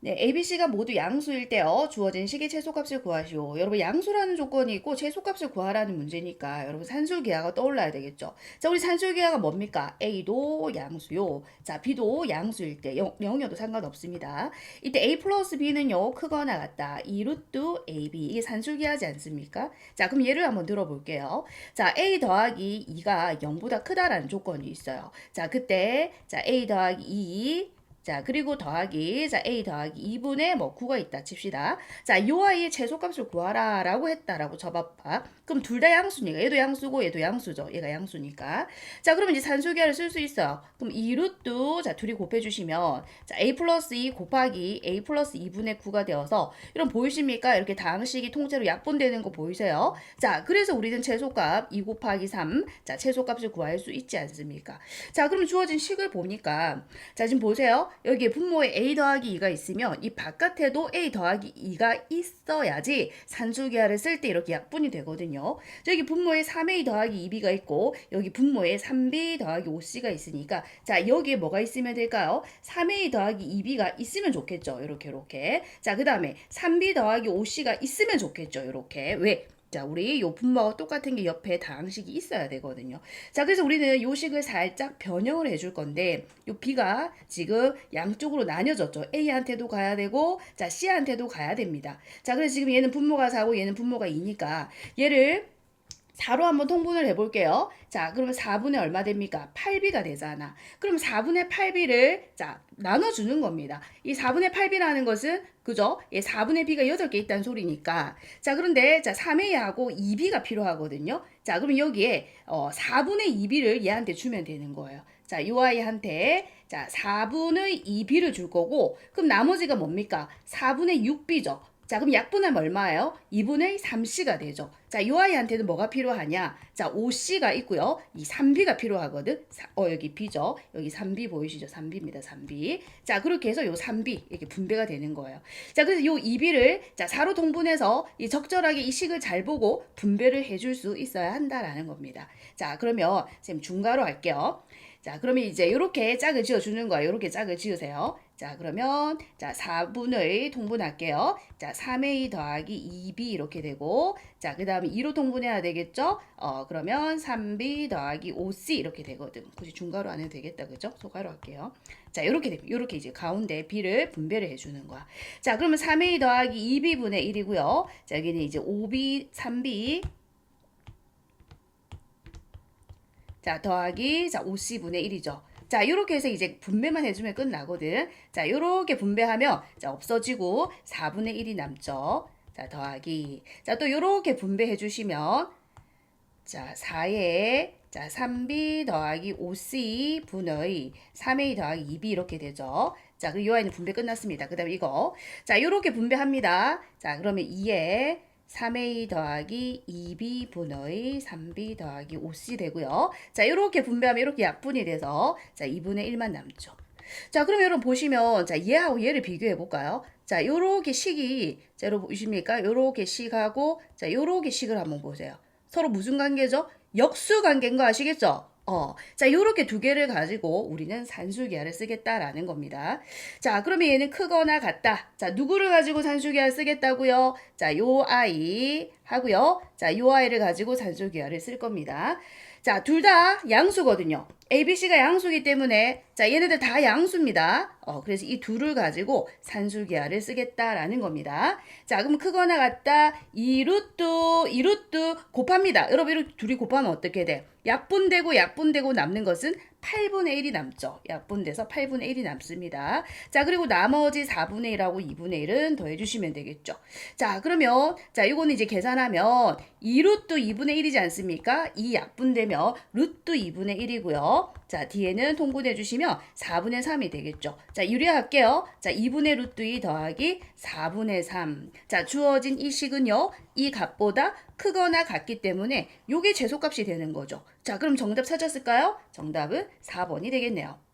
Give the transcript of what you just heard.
네, ABC가 모두 양수일 때요. 주어진 식의 최소값을 구하시오. 여러분 양수라는 조건이 있고 최소값을 구하라는 문제니까 여러분 산술기하가 떠올라야 되겠죠. 자, 우리 산술기하가 뭡니까? A도 양수요. 자, B도 양수일 때 0, 0이어도 상관없습니다. 이때 A 플러스 B는요. 크거나 같다. 이 루트 AB 이게 산술기하지 않습니까? 자, 그럼 예를 한번 들어볼게요. 자, A 더하기 2가 0보다 크다라는 조건이 있어요. 자, 그때 자, A 더하기 2 자, 그리고 더하기, 자, a 더하기 2분의 뭐 9가 있다 칩시다. 자, 요 아이의 최소값을 구하라 라고 했다라고 접합하. 그럼 둘 다 양수니까. 얘도 양수고 얘도 양수죠. 얘가 양수니까. 자, 그러면 이제 산술기하를 쓸 수 있어요. 그럼 2루트, 자, 둘이 곱해주시면, 자, a 플러스 2 곱하기 a 플러스 2분의 9가 되어서, 이런 보이십니까? 이렇게 다항식이 통째로 약분되는 거 보이세요? 자, 그래서 우리는 최소값 2 곱하기 3, 자, 최소값을 구할 수 있지 않습니까? 자, 그럼 주어진 식을 보니까, 자, 지금 보세요. 여기에 분모에 a 더하기 2가 있으면 이 바깥에도 a 더하기 2가 있어야지 산술기하를 쓸 때 이렇게 약분이 되거든요. 저기 분모에 3a 더하기 2b가 있고 여기 분모에 3b 더하기 5c가 있으니까 자 여기에 뭐가 있으면 될까요? 3a 더하기 2b가 있으면 좋겠죠. 이렇게 이렇게 자 그 다음에 3b 더하기 5c가 있으면 좋겠죠. 이렇게 왜? 자, 우리 요 분모가 똑같은 게 옆에 다항식이 있어야 되거든요. 자, 그래서 우리는 요 식을 살짝 변형을 해줄 건데, 요 B가 지금 양쪽으로 나뉘어졌죠. A한테도 가야 되고, 자, C한테도 가야 됩니다. 자, 그래서 지금 얘는 분모가 4고 얘는 분모가 2니까, 얘를 4로 한번 통분을 해볼게요. 자, 그러면 4분의 얼마 됩니까? 8b가 되잖아. 그럼 4분의 8b를 자 나눠주는 겁니다. 이 4분의 8b라는 것은 그죠? 예, 4분의 b가 8개 있다는 소리니까. 자, 그런데 자 3a하고 2b가 필요하거든요. 자, 그럼 여기에 어, 4분의 2b를 얘한테 주면 되는 거예요. 자, 요 아이한테 자 4분의 2b를 줄 거고 그럼 나머지가 뭡니까? 4분의 6b죠. 자, 그럼 약분하면 얼마예요? 2분의 3c가 되죠. 자, 이 아이한테는 뭐가 필요하냐? 자, 5c가 있고요. 이 3b가 필요하거든. 사, 어, 여기 b죠. 여기 3b 보이시죠? 3b입니다. 3b. 자, 그렇게 해서 요 3b 이렇게 분배가 되는 거예요. 자, 그래서 요 2b를 자, 4로 통분해서 이 적절하게 이 식을 잘 보고 분배를 해줄 수 있어야 한다라는 겁니다. 자, 그러면 지금 중괄호 할게요. 자, 그러면 이제 이렇게 짝을 지어 주는 거예요. 이렇게 짝을 지으세요. 자, 그러면 자, 4분의 통분할게요. 자, 3a 더하기 2b 이렇게 되고 자, 그 다음에 2로 통분해야 되겠죠? 어, 그러면 3b 더하기 5c 이렇게 되거든. 굳이 중괄호 안 해도 되겠다. 그죠? 소괄호 할게요. 자, 이렇게 됩니다. 이렇게 이제 가운데 b를 분배를 해 주는 거야. 자, 그러면 3a 더하기 2b분의 1이고요. 자, 여기는 이제 5b, 3b 자, 더하기 자, 5c분의 1이죠. 자, 이렇게 해서 이제 분배만 해주면 끝나거든. 자, 이렇게 분배하면 자, 없어지고 4분의 1이 남죠. 자, 더하기. 자, 또 이렇게 분배해 주시면 자, 4에 자, 3b 더하기 5c 분의 3a 더하기 2b 이렇게 되죠. 자, 이 아이는 분배 끝났습니다. 그 다음에 이거. 자, 이렇게 분배합니다. 자, 그러면 2에 3a 더하기 2b 분의 3b 더하기 5c 되고요. 자, 이렇게 분배하면 이렇게 약분이 돼서 자, 2분의 1만 남죠. 자, 그럼 여러분 보시면 자, 얘하고 얘를 비교해 볼까요? 자, 요렇게 식이 자, 여러분 보십니까? 요렇게 식하고 자, 요렇게 식을 한번 보세요. 서로 무슨 관계죠? 역수 관계인 거 아시겠죠? 어, 자, 요렇게 두 개를 가지고 우리는 산술기하를 쓰겠다라는 겁니다. 자, 그러면 얘는 크거나 같다. 자, 누구를 가지고 산술기하를 쓰겠다고요? 자, 요 아이 하고요. 자, 요 아이를 가지고 산술기하를 쓸 겁니다. 자, 둘 다 양수거든요. A, B, C가 양수기 때문에 자, 얘네들 다 양수입니다. 어, 그래서 이 둘을 가지고 산술기하를 쓰겠다라는 겁니다. 자, 그럼 크거나 같다. 2루트, 2루트 곱합니다. 여러분, 이렇게 둘이 곱하면 어떻게 돼? 약분되고 약분되고 남는 것은 8분의 1이 남죠. 약분돼서 8분의 1이 남습니다. 자, 그리고 나머지 4분의 1하고 2분의 1은 더해주시면 되겠죠. 자, 그러면, 자, 이거는 이제 계산하면 2 루트 2분의 1이지 않습니까? 이 약분되면 루트 2분의 1이고요. 자, 뒤에는 통분해 주시면 4분의 3이 되겠죠. 자, 유리할게요. 자, 2분의 루트 2 더하기 4분의 3. 자, 주어진 이 식은요. 이 값보다 크거나 같기 때문에 요게 최소값이 되는 거죠. 자, 그럼 정답 찾았을까요? 정답은 4번이 되겠네요.